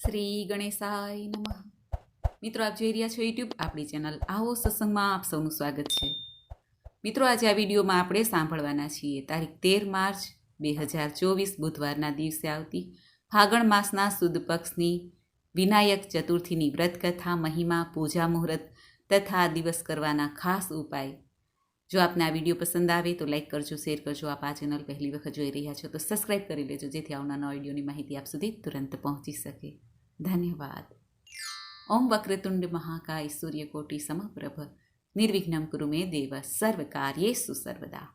શ્રી ગણેશાય નમઃ. મિત્રો, આપ જોઈ રહ્યા છો યુટ્યુબ આપણી ચેનલ આવો સત્સંગમાં આપ સૌનું સ્વાગત છે. મિત્રો, આજે આ વિડીયોમાં આપણે સાંભળવાના છીએ તારીખ તેર માર્ચ બે હજાર ચોવીસ, બુધવારના દિવસે આવતી ફાગણ માસના સુદ પક્ષની વિનાયક ચતુર્થીની વ્રતકથા, મહિમા, પૂજા મુહૂર્ત તથા દિવસ કરવાના ખાસ ઉપાય. જો આપને આ વીડિયો પસંદ આવે તો લાઈક કરજો, શેર કરજો. આપ આ ચેનલ પહેલી વખત જોઈ રહ્યા છો તો સબસ્ક્રાઈબ કરી લેજો જેથી આવનારા વિડીયોની માહિતી આપ સુધી તુરંત પહોંચી શકે. ધન્યવાદ ઓમ વક્રતુંડ મહાકાય સૂર્યકોટી સમપ્રભ નિર્વિઘ્નમ કુરુ મે દેવ સર્વ કાર્યેસુ સર્વદા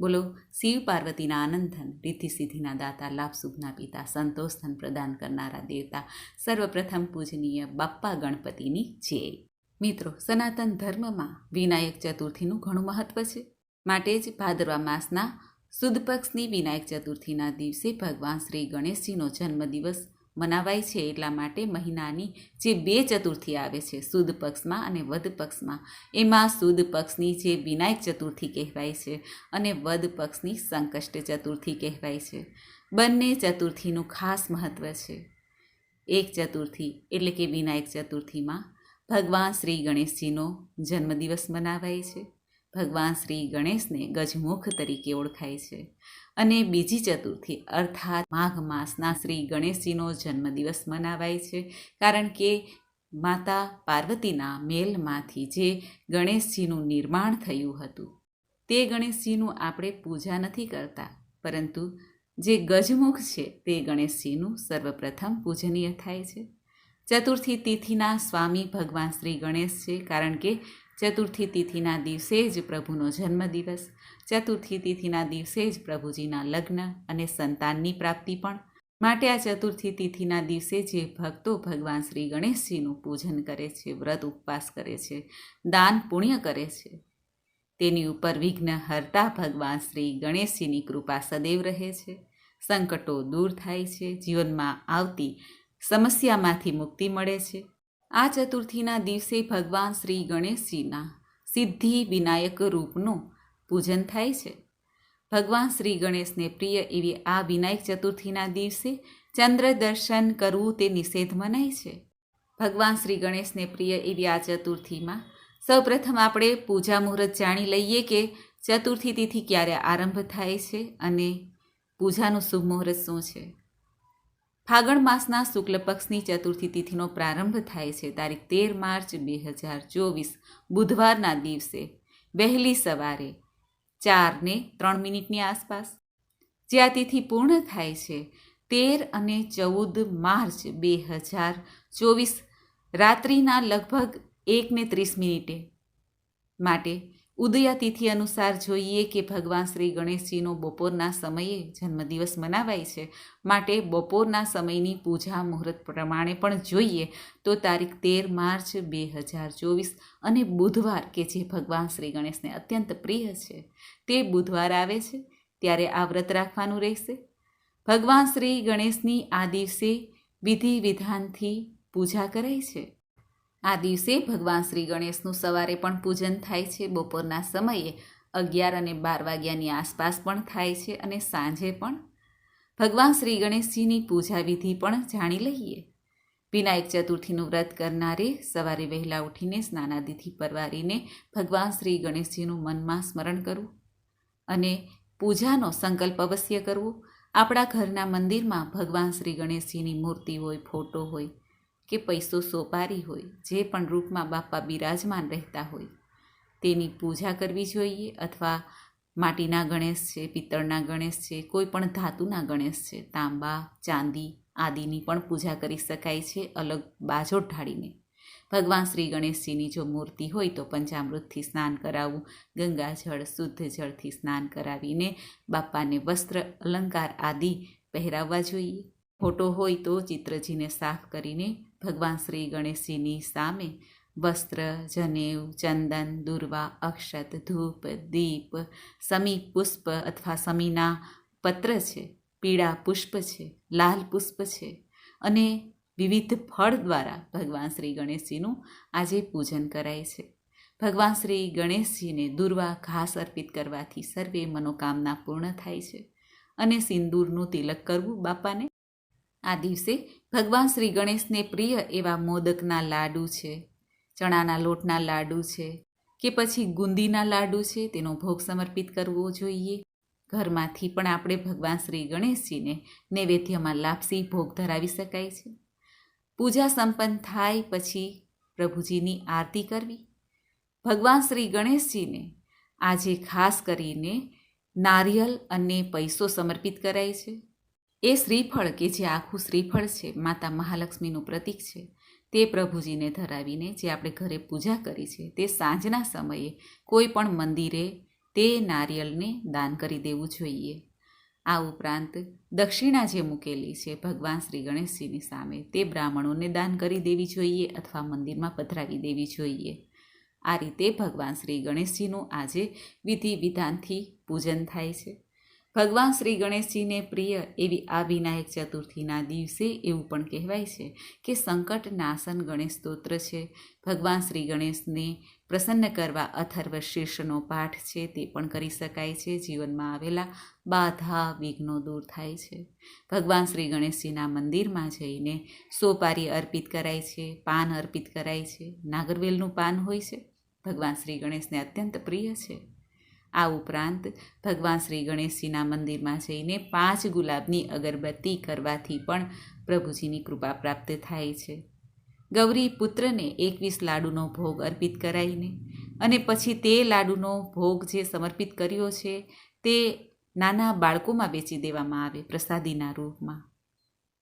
બોલો શિવ પાર્વતીના આનંદન રિદ્ધિ સિદ્ધિના દાતા લાભ શુભના પિતા સંતોષ ધન પ્રદાન કરનારા દેવતા સર્વપ્રથમ પૂજનીય બાપ્પા ગણપતિની જય મિત્રો સનાતન ધર્મમાં વિનાયક ચતુર્થીનું ઘણું મહત્વ છે। માટે જ ભાદરવા માસના સુદ પક્ષની વિનાયક ચતુર્થીના દિવસે ભગવાન શ્રી ગણેશજીનો જન્મદિવસ મનાવાય છે એટલા માટે મહિનાની જે બે ચતુર્થી આવે છે, સુદ પક્ષમાં અને વદ પક્ષમાં, એમાં સુદ પક્ષની જે વિનાયક ચતુર્થી કહેવાય છે અને વદ પક્ષની સંકષ્ટ ચતુર્થી કહેવાય છે. બંને ચતુર્થીનું ખાસ મહત્ત્વ છે. એક ચતુર્થી એટલે કે વિનાયક ચતુર્થીમાં ભગવાન શ્રી ગણેશજીનો જન્મદિવસ મનાવાય છે. ભગવાન શ્રી ગણેશને ગજમુખ તરીકે ઓળખાય છે. અને બીજી ચતુર્થી અર્થાત માઘ માસના શ્રી ગણેશજીનો જન્મદિવસ મનાવાય છે, કારણ કે માતા પાર્વતીના મેલમાંથી જે ગણેશજીનું નિર્માણ થયું હતું, તે ગણેશજીનું આપણે પૂજા નથી કરતા, પરંતુ જે ગજમુખ છે તે ગણેશજીનું સર્વપ્રથમ પૂજનીય થાય છે. ચતુર્થી તિથિના સ્વામી ભગવાન શ્રી ગણેશ છે, કારણ કે ચતુર્થી તિથિના દિવસે જ પ્રભુનો જન્મદિવસ, ચતુર્થી તિથિના દિવસે જ પ્રભુજીના લગ્ન અને સંતાનની પ્રાપ્તિ પણ. માટે આ ચતુર્થી તિથિના દિવસે જે ભક્તો ભગવાન શ્રી ગણેશજીનું પૂજન કરે છે, વ્રત ઉપવાસ કરે છે, દાન પુણ્ય કરે છે, તેની ઉપર વિઘ્ન હરતા ભગવાન શ્રી ગણેશજીની કૃપા સદૈવ રહે છે. સંકટો દૂર થાય છે, જીવનમાં આવતી સમસ્યામાંથી મુક્તિ મળે છે. આ ચતુર્થીના દિવસે ભગવાન શ્રી ગણેશજીના સિદ્ધિ વિનાયક રૂપનું પૂજન થાય છે. ભગવાન શ્રી ગણેશને પ્રિય એવી આ વિનાયક ચતુર્થીના દિવસે ચંદ્ર દર્શન કરવું તે નિષેધ મનાય છે. ભગવાન શ્રી ગણેશને પ્રિય એવી આ ચતુર્થીમાં સૌપ્રથમ આપણે પૂજા મુહૂર્ત જાણી લઈએ કે ચતુર્થી તિથિ ક્યારે આરંભ થાય છે અને પૂજાનું શુભ મુહૂર્ત શું છે. ફાગણ માસના શુક્લ પક્ષની ચતુર્થી તિથિનો પ્રારંભ થાય છે. તારીખ તેર માર્ચ બે હજાર ચોવીસ, બુધવારના દિવસે, વહેલી સવારે ચારને ત્રણ મિનિટની આસપાસ. જે આ તિથિ પૂર્ણ થાય છે, તેર અને ચૌદ માર્ચ બે હજાર ચોવીસ, રાત્રિના લગભગ એકને ત્રીસ મિનિટે માટે ઉદયા તિથિ અનુસાર જોઈએ કે ભગવાન શ્રી ગણેશજીનો બપોરના સમયે જન્મદિવસ મનાવાય છે. માટે બપોરના સમયની પૂજા મુહૂર્ત પ્રમાણે પણ જોઈએ તો તારીખ તેર માર્ચ બે હજાર ચોવીસ અને બુધવાર કે જે ભગવાન શ્રી ગણેશને અત્યંત પ્રિય છે. તે બુધવાર આવે છે ત્યારે આ વ્રત રાખવાનું રહેશે. ભગવાન શ્રી ગણેશની આ દિવસે વિધિ વિધાનથી પૂજા કરાય છે. આ દિવસે ભગવાન શ્રી ગણેશનું સવારે પણ પૂજન થાય છે, બપોરના સમયે અગિયાર અને બાર વાગ્યાની આસપાસ પણ થાય છે અને સાંજે પણ. ભગવાન શ્રી ગણેશજીની પૂજા વિધિ પણ જાણી લઈએ. વિનાયક ચતુર્થીનું વ્રત કરનારે સવારે વહેલા ઉઠીને સ્નાનાદિથી પરવારીને ભગવાન શ્રી ગણેશજીનું મનમાં સ્મરણ કરવું અને પૂજાનો સંકલ્પ અવશ્ય કરવો. આપણા ઘરના મંદિરમાં ભગવાન શ્રી ગણેશજીની મૂર્તિ હોય, ફોટો હોય કે પૈસો સોપારી હોય, જે પણ રૂપમાં બાપા બિરાજમાન રહેતા હોય, તેની પૂજા કરવી જોઈએ અથવા માટીના ગણેશ છે, પિત્તળના ગણેશ છે, કોઈ પણ ધાતુના ગણેશ છે, તાંબા, ચાંદી આદિની પણ પૂજા કરી શકાય છે અલગ બાજો ઢાળીને. ભગવાન શ્રી ગણેશજીની જો મૂર્તિ હોય તો પંચામૃતથી સ્નાન કરાવવું ગંગાજળ શુદ્ધ જળથી સ્નાન કરાવીને બાપાને વસ્ત્ર, અલંકાર આદિ પહેરાવવા જોઈએ. ફોટો હોય તો ચિત્રજીને સાફ કરીને ભગવાન શ્રી ગણેશજીની સામે વસ્ત્ર જનેવ ચંદન, દુર્વા, અક્ષત, ધૂપ, દીપ, સમી પુષ્પ અથવા સમીના પત્ર છે, પીળા પુષ્પ છે, લાલ પુષ્પ છે અને વિવિધ ફળ દ્વારા ભગવાન શ્રી ગણેશજીનું આજે પૂજન કરાય છે. ભગવાન શ્રી ગણેશજીને દુર્વા ઘાસ અર્પિત કરવાથી સર્વે મનોકામના પૂર્ણ થાય છે અને સિંદૂરનું તિલક કરવું બાપાને. આ દિવસે ભગવાન શ્રી ગણેશને પ્રિય એવા મોદકના લાડુ છે, ચણાના લોટના લાડુ છે કે પછી ગુંદીના લાડુ છે, તેનો ભોગ સમર્પિત કરવો જોઈએ. ઘરમાંથી પણ આપણે ભગવાન શ્રી ગણેશજીને નૈવેદ્યમાં લાપસી ભોગ ધરાવી શકાય છે. પૂજા સંપન્ન થાય પછી પ્રભુજીની આરતી કરવી. ભગવાન શ્રી ગણેશજીને આજે ખાસ કરીને નારિયેલ અને પૈસો સમર્પિત કરાય છે. એ શ્રીફળ કે જે આખું શ્રીફળ છે, માતા મહાલક્ષ્મીનું પ્રતીક છે, તે પ્રભુજીને ધરાવીને જે આપણે ઘરે પૂજા કરી છે, તે સાંજના સમયે કોઈ પણ મંદિરે તે નારિયેળને દાન કરી દેવું જોઈએ. આ ઉપરાંત દક્ષિણા જે મૂકેલી છે, ભગવાન શ્રી ગણેશજીની સામે તે બ્રાહ્મણોને દાન કરી દેવી જોઈએ અથવા મંદિરમાં પધરાવી દેવી જોઈએ. આ રીતે ભગવાન શ્રી ગણેશજીનું આજે વિધિ વિધાનથી પૂજન થાય છે. ભગવાન શ્રી ગણેશજીને પ્રિય એવી આ વિનાયક ચતુર્થીના દિવસે એવું પણ કહેવાય છે કે સંકટ નાશન ગણેશ સ્તોત્ર છે. ભગવાન શ્રી ગણેશને પ્રસન્ન કરવા અથર્વ શીર્ષનો પાઠ છે તે પણ કરી શકાય છે. જીવનમાં આવેલા બાધા, વિઘ્નો દૂર થાય છે. ભગવાન શ્રી ગણેશજીના મંદિરમાં જઈને સોપારી અર્પિત કરાય છે, પાન અર્પિત કરાય છે. નાગરવેલનું પાન હોય છે. ભગવાન શ્રી ગણેશને અત્યંત પ્રિય છે. આ ઉપરાંત ભગવાન શ્રી ગણેશજીના મંદિરમાં જઈને પાંચ ગુલાબની અગરબત્તી કરવાથી પણ પ્રભુજીની કૃપા પ્રાપ્ત થાય છે. ગૌરી પુત્રને એકવીસ લાડુનો ભોગ અર્પિત કરાવીને અને પછી તે લાડુનો ભોગ જે સમર્પિત કર્યો છે તે નાના બાળકોમાં વેચી દેવામાં આવે પ્રસાદીના રૂપમાં.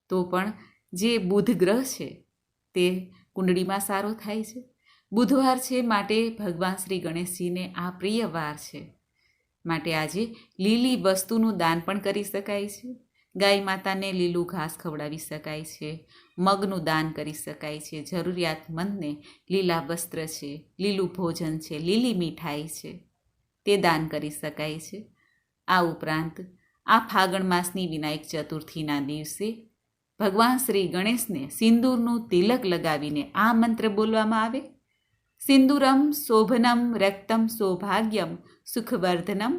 તો પણ જે બુધ ગ્રહ છે તે કુંડળીમાં સારો થાય છે. બુધવાર છે માટે ભગવાન શ્રી ગણેશજીને આ પ્રિય વાર છે. માટે આજે લીલી વસ્તુનું દાન પણ કરી શકાય છે. ગાય માતાને લીલું ઘાસ ખવડાવી શકાય છે. મગનું દાન કરી શકાય છે. જરૂરિયાતમંદને લીલા વસ્ત્ર છે, લીલું ભોજન છે, લીલી મીઠાઈ છે, તે દાન કરી શકાય છે. આ ઉપરાંત, આ ફાગણ માસની વિનાયક ચતુર્થીના દિવસે ભગવાન શ્રી ગણેશને સિંદૂરનું તિલક લગાવીને આ મંત્ર બોલવામાં આવે? સિંદુરમ શોભનમ રક્તમ સૌભાગ્યમ સુખવર્ધનમ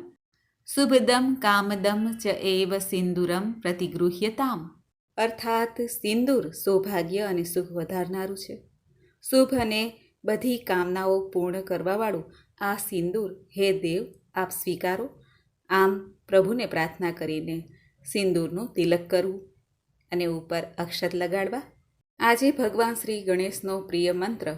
શુભદમ કામદમ ચ એવ સિંદુરમ પ્રતિગૃહ્યતામ અર્થાત સિંદૂર સૌભાગ્ય અને સુખ વધારનારું છે। શુભ અને બધી કામનાઓ પૂર્ણ કરવાવાળું આ સિંદૂર હે દેવ, આપ સ્વીકારો। આમ પ્રભુને પ્રાર્થના કરીને સિંદૂરનું તિલક કરવું અને ઉપર અક્ષત લગાડવા। આજે ભગવાન શ્રી ગણેશનો પ્રિય મંત્ર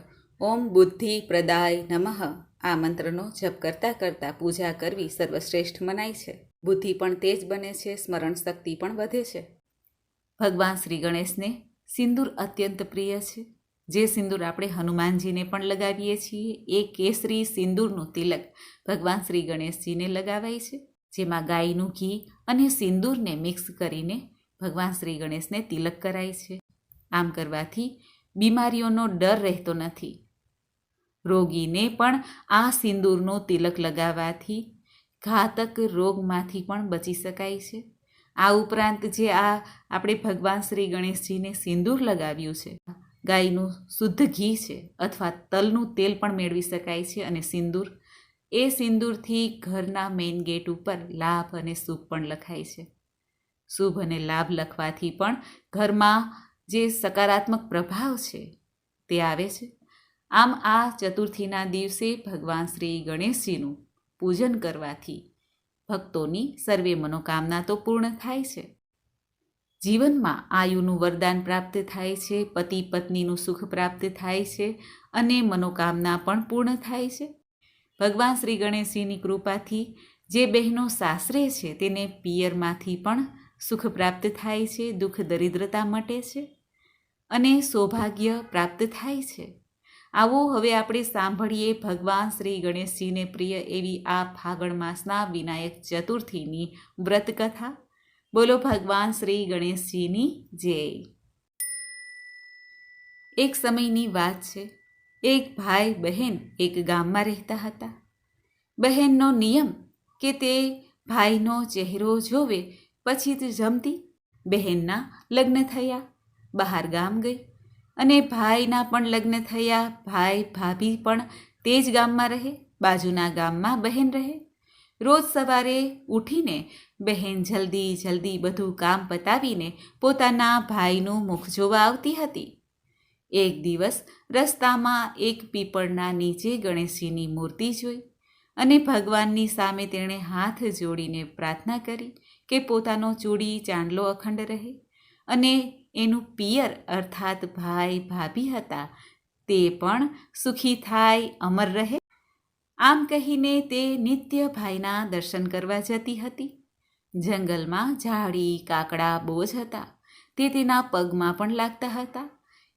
ઓમ બુદ્ધિ પ્રદાય નમઃ. આ મંત્રનો જપ કરતાં કરતાં પૂજા કરવી સર્વશ્રેષ્ઠ મનાય છે. બુદ્ધિ પણ તેજ બને છે, સ્મરણ શક્તિ પણ વધે છે. ભગવાન શ્રી ગણેશને સિંદૂર અત્યંત પ્રિય છે. જે સિંદૂર આપણે હનુમાનજીને પણ લગાવીએ છીએ. એ કેસરી સિંદૂરનું તિલક ભગવાન શ્રી ગણેશજીને લગાવાય છે. જેમાં ગાયનું ઘી અને સિંદૂરને મિક્સ કરીને ભગવાન શ્રી ગણેશને તિલક કરાય છે. આમ કરવાથી બીમારીઓનો ડર રહેતો નથી. રોગીને પણ આ સિંદૂરનું તિલક લગાવવાથી ઘાતક રોગમાંથી પણ બચી શકાય છે. આ ઉપરાંત જે આ આપણે ભગવાન શ્રી ગણેશજીને સિંદૂર લગાવ્યું છે, ગાયનું શુદ્ધ ઘી છે અથવા તલનું તેલ પણ મેળવી શકાય છે અને સિંદૂર, એ સિંદૂરથી ઘરના મેઇન ગેટ ઉપર લાભ અને શુભ પણ લખાય છે. શુભ અને લાભ લખવાથી પણ ઘરમાં જે સકારાત્મક પ્રભાવ છે તે આવે છે. આમ આ ચતુર્થીના દિવસે ભગવાન શ્રી ગણેશજીનું પૂજન કરવાથી ભક્તોની સર્વે મનોકામના તો પૂર્ણ થાય છે. જીવનમાં આયુનું વરદાન પ્રાપ્ત થાય છે, પતિ પત્નીનું સુખ પ્રાપ્ત થાય છે અને મનોકામના પણ પૂર્ણ થાય છે. ભગવાન શ્રી ગણેશજીની કૃપાથી જે બહેનો સાસરે છે તેને પિયરમાંથી પણ સુખ પ્રાપ્ત થાય છે, દુઃખ દરિદ્રતા મટે છે અને સૌભાગ્ય પ્રાપ્ત થાય છે. આવો હવે આપણે સાંભળીએ ભગવાન શ્રી ગણેશજીને પ્રિય એવી આ ફાગણ માસના વિનાયક ચતુર્થીની વ્રતકથા. બોલો ભગવાન શ્રી ગણેશજીની જય. એક સમયની વાત છે. એક ભાઈ બહેન એક ગામમાં રહેતા હતા. બહેનનો નિયમ કે તે ભાઈનો ચહેરો જોવે, પછી જ જમતી. બહેનના લગ્ન થયા. બહાર ગામ ગઈ. અને ભાઈના પણ લગ્ન થયા. ભાઈ ભાભી પણ તે જ ગામમાં રહે, બાજુના ગામમાં બહેન રહે. રોજ સવારે ઉઠીને બહેન જલ્દી જલ્દી બધું કામ પતાવીને પોતાના ભાઈનું મુખ જોવા આવતી હતી. એક દિવસ રસ્તામાં એક પીપળના નીચે ગણેશજીની મૂર્તિ જોઈ અને ભગવાનની સામે તેણે હાથ જોડીને પ્રાર્થના કરી કે પોતાનો ચૂડી ચાંદલો અખંડ રહે અને એનું પિયર અર્થાત ભાઈ ભાભી હતા, તે પણ સુખી થાય, અમર રહે. આમ કહીને તે નિત્ય ભાઈના દર્શન કરવા જતી હતી. જંગલમાં ઝાડી, કાકડા, બોજ હતા. તે તેના પગમાં પણ લાગતા હતા.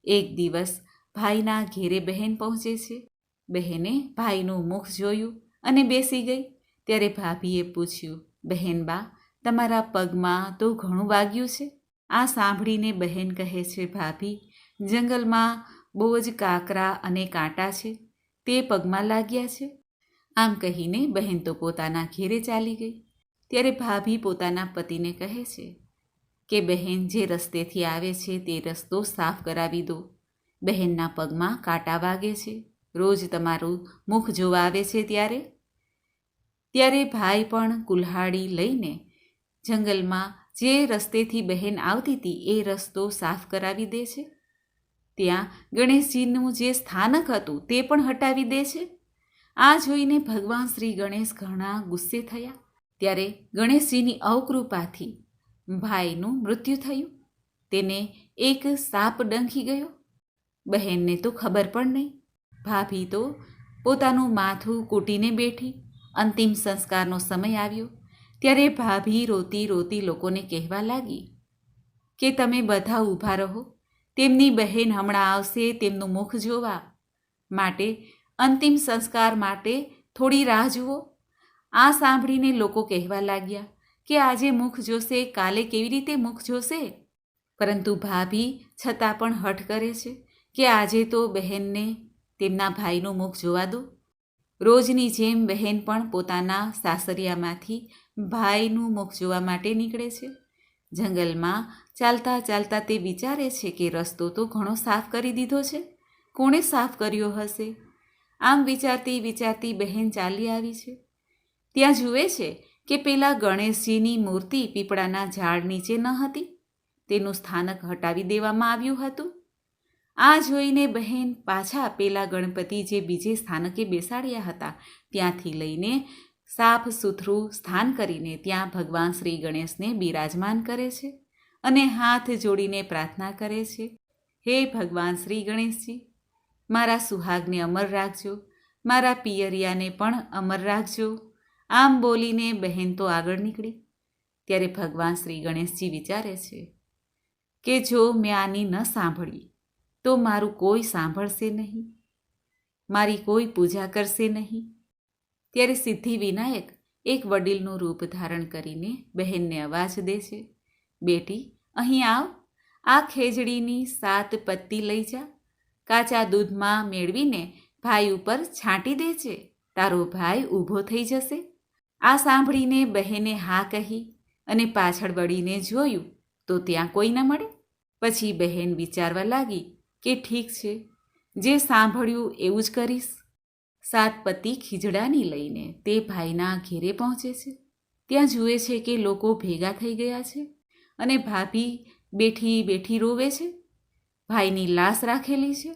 એક દિવસ ભાઈના ઘેરે બહેન પહોંચે છે. બહેને ભાઈનું મુખ જોયું અને બેસી ગઈ. ત્યારે ભાભીએ પૂછ્યું બહેનબા તમારા પગમાં તો ઘણું વાગ્યું છે. આ સાંભળીને બહેન કહે છે, ભાભી, જંગલમાં બહુ જ કાકરા અને કાંટા છે. તે પગમાં લાગ્યા છે. આમ કહીને બહેન તો પોતાના ઘેરે ચાલી ગઈ. ત્યારે ભાભી પોતાના પતિને કહે છે કે, બહેન, જે રસ્તેથી આવે છે તે રસ્તો સાફ કરાવી દો. બહેનના પગમાં કાંટા વાગે છે. રોજ તમારું મુખ જોવા આવે છે ત્યારે? ત્યારે ભાઈ પણ કુલ્હાડી લઈને જંગલમાં જે રસ્તેથી બહેન આવતી હતી એ રસ્તો સાફ કરાવી દે છે? ત્યાં ગણેશજીનું જે સ્થાનક હતું તે પણ હટાવી દે છે? આ જોઈને ભગવાન શ્રી ગણેશ ઘણા ગુસ્સે થયા. ત્યારે ગણેશજીની અવકૃપાથી ભાઈનું મૃત્યુ થયું. તેને એક સાપ ડંખી ગયો. બહેનને તો ખબર પણ નહીં. ભાભી તો પોતાનું માથું કૂટીને બેઠી. અંતિમ સંસ્કારનો સમય આવ્યો. ત્યારે ભાભી રોતી રોતી લોકોને કહેવા લાગી, કે તમે બધા ઊભા રહો, તેમની બહેન હમણાં આવશે, તેમનું મુખ જોવા. માટે, અંતિમ સંસ્કાર માટે થોડી રાહ જુઓ. આ સાંભળીને લોકો કહેવા લાગ્યા, કે આજે મુખ જોશે, કાલે કેવી રીતે મુખ જોશે? પરંતુ ભાભી છતાં પણ હઠ કરે છે, કે આજે તો બહેનને તેમના ભાઈનું મુખ જોવા દો. રોજની જેમ બહેન પણ પોતાના સાસરિયામાંથી ભાઈનું મુખ જોવા માટે નીકળે છે. જંગલમાં ચાલતા ચાલતા તે વિચારે છે કે રસ્તો તો ઘણો સાફ કરી દીધો છે. કોણે સાફ કર્યો હશે? આમ વિચારતી વિચારતી બહેન ચાલી આવી છે. ત્યાં જુએ છે કે પેલા ગણેશજીની મૂર્તિ પીપળાના ઝાડ નીચે ન હતી. તેનું સ્થાનક હટાવી દેવામાં આવ્યું હતું. આ જોઈને બહેન પાછા પેલા ગણપતિ જે બીજે સ્થાનકે બેસાડ્યા હતા, ત્યાંથી લઈને સાફ સુથરું સ્થાન કરીને ત્યાં ભગવાન શ્રી ગણેશને બિરાજમાન કરે છે અને હાથ જોડીને પ્રાર્થના કરે છે, હે ભગવાન શ્રી ગણેશજી, મારા સુહાગને અમર રાખજો, મારા પિયરિયાને પણ અમર રાખજો, આમ બોલીને બહેન તો આગળ નીકળી. ત્યારે ભગવાન શ્રી ગણેશજી વિચારે છે કે જો મેં આની ન સાંભળી, તો મારું કોઈ સાંભળશે નહીં, મારી કોઈ પૂજા કરશે નહીં ત્યારે સિદ્ધિ વિનાયક એક વડીલનું રૂપ ધારણ કરીને બહેનને અવાજ દે છે, બેટી, અહીં આવ, આ ખેજડીની સાત પત્તી લઈ જા. કાચા દૂધમાં મેળવીને ભાઈ ઉપર છાંટી દે છે. તારો ભાઈ ઊભો થઈ જશે. આ સાંભળીને બહેને હા કહી અને પાછળ વળીને જોયું તો ત્યાં કોઈ ન મળે. પછી બહેન વિચારવા લાગી કે ઠીક છે, જે સાંભળ્યું એવું જ કરીશ. સાત પતિ ખીજડાની લઈને તે ભાઈના ઘેરે પહોંચે છે. ત્યાં જુએ છે કે લોકો ભેગા થઈ ગયા છે અને ભાભી બેઠી બેઠી રોવે છે. ભાઈની લાશ રાખેલી છે.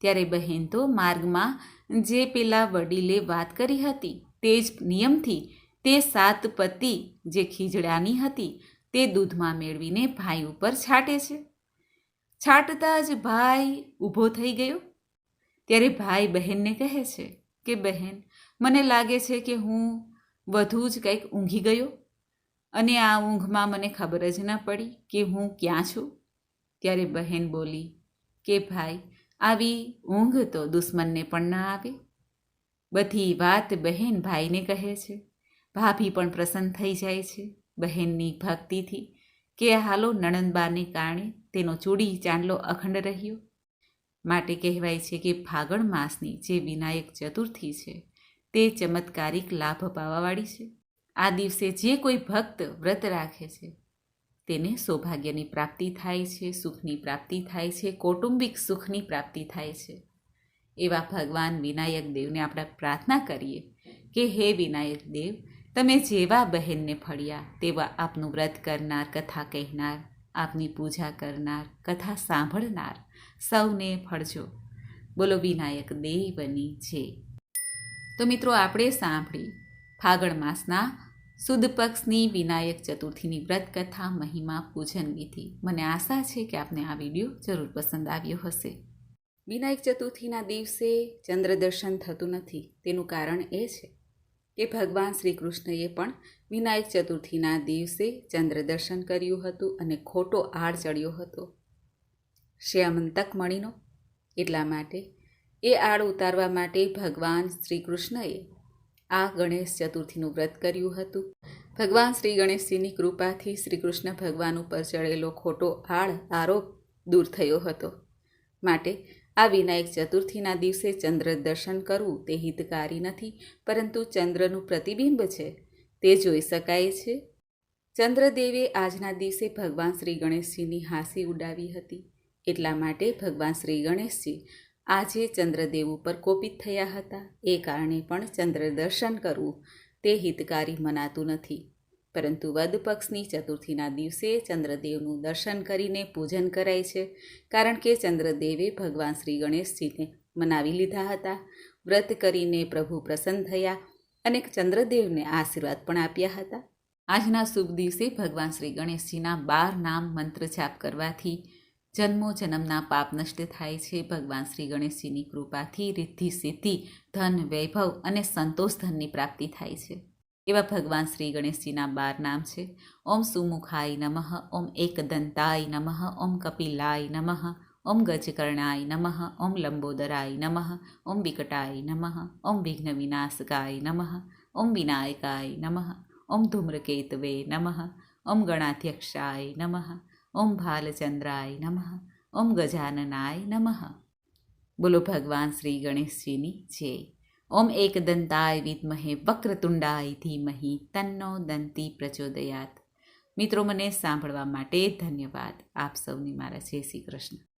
ત્યારે બહેન તો માર્ગમાં જે પેલા વડીલે વાત કરી હતી તે જ નિયમથી તે સાત પતિ જે ખીજડાની હતી તે દૂધમાં મેળવીને ભાઈ ઉપર છાંટે છે. છાંટતા જ ભાઈ ઊભો થઈ ગયો. ત્યારે ભાઈ બહેનને કહે છે કે બહેન, મને લાગે છે કે હું વધુ જ કંઈક ઊંઘી ગયો અને આ ઊંઘમાં મને ખબર જ ન પડી કે હું ક્યાં છું. ત્યારે બહેન બોલી, કે ભાઈ, આવી ઊંઘ તો દુશ્મનને પણ ના આવે. બધી વાત બહેન ભાઈને કહે છે. ભાભી પણ પ્રસન્ન થઈ જાય છે બહેનની ભક્તિથી કે હાલો નણંદબાને કારણે તેનો ચૂડી ચાંદલો અખંડ રહ્યો. માટે કહેવાય છે કે ફાગણ માસની જે વિનાયક ચતુર્થી છે, તે ચમત્કારિક લાભ પાવાવાળી છે. આ દિવસે જે કોઈ ભક્ત વ્રત રાખે છે, તેને સૌભાગ્યની પ્રાપ્તિ થાય છે, સુખની પ્રાપ્તિ થાય છે, કૌટુંબિક સુખની પ્રાપ્તિ થાય છે. એવા ભગવાન વિનાયક દેવને આપણે પ્રાર્થના કરીએ કે, હે વિનાયક દેવ, તમે જેવા બહેનને ફળ્યા, તેવા આપનું વ્રત કરનાર, કથા કહેનાર, આપની પૂજા કરનાર, કથા સાંભળનાર સૌને ફળજો. બોલો વિનાયક દેવની છે તો મિત્રો આપણે સાંભળી. ફાગણ માસના સુદ પક્ષની વિનાયક ચતુર્થીની વ્રત કથા મહિમા, પૂજન વિધિ. મને આશા છે કે આપને આ વીડિયો જરૂર પસંદ આવ્યો હશે. વિનાયક ચતુર્થીના દિવસે ચંદ્ર દર્શન થતું નથી. તેનું કારણ એ છે કે ભગવાન શ્રી કૃષ્ણએ પણ વિનાયક ચતુર્થીના દિવસે ચંદ્ર દર્શન કર્યું હતું અને ખોટો આડ ચડ્યો હતો. શ્યામંતક મણીનો એટલા માટે એ આડ ઉતારવા માટે ભગવાન શ્રી કૃષ્ણએ આ ગણેશ ચતુર્થીનું વ્રત કર્યું હતું. ભગવાન શ્રી ગણેશજીની કૃપાથી શ્રી કૃષ્ણ ભગવાન ઉપર ચડેલો ખોટો આડ, આરોપ દૂર થયો હતો. માટે આ વિનાયક ચતુર્થીના દિવસે ચંદ્ર દર્શન કરવું તે હિતકારી નથી, પરંતુ ચંદ્રનું પ્રતિબિંબ છે, તે જોઈ શકાય છે. ચંદ્રદેવે આજના દિવસે ભગવાન શ્રી ગણેશજીની હાંસી ઉડાવી હતી. એટલા માટે ભગવાન શ્રી ગણેશજી આજે ચંદ્રદેવ ઉપર કોપિત થયા હતા. એ કારણે પણ ચંદ્ર દર્શન કરવું તે હિતકારી મનાતું નથી. પરંતુ વદ પક્ષની ચતુર્થીના દિવસે ચંદ્રદેવનું દર્શન કરીને પૂજન કરાય છે, કારણ કે ચંદ્રદેવે ભગવાન શ્રી ગણેશજીને મનાવી લીધા હતા. વ્રત કરીને પ્રભુ પ્રસન્ન થયા અને ચંદ્રદેવને આશીર્વાદ પણ આપ્યા હતા. આજના શુભ દિવસે ભગવાન શ્રી ગણેશજીના બાર નામ મંત્ર જાપ કરવાથી જન્મો જન્મના પાપ નષ્ટ થાય છે. ભગવાન શ્રી ગણેશજીની કૃપાથી રિદ્ધિ, સિદ્ધિ, ધન, વૈભવ અને સંતોષ ધનની પ્રાપ્તિ થાય છે. એવા ભગવાન શ્રી ગણેશજીના બાર નામ છે. ઓમ સુમુખાય નમઃ, ઓમ એકદંતાય નમઃ, ઓમ કપિલાય નમઃ, ઓમ ગજકર્ણાય નમઃ, ઓમ લંબોદરાય નમઃ, ઓમ વિકટાય નમઃ, ઓમ વિઘ્ન વિનાશકાય નમઃ, ઓમ વિનાયકાય નમઃ, ઓમ ધૂમ્રકેતવે નમઃ, ઓમ ગણાધ્યક્ષાય નમઃ ઓમ ભાલચંદ્રાય નમઃ. ઓમ ગજાનનાય નમઃ. બોલો ભગવાન શ્રી ગણેશજીની જય. ઓમ એકદંતાય વિદ્મહે વક્રતુંડાય ધીમહી તન્નો દંતી પ્રચોદયાત. મિત્રો, મને સાંભળવા માટે ધન્યવાદ. આપ સૌની મારા જય શ્રી કૃષ્ણ.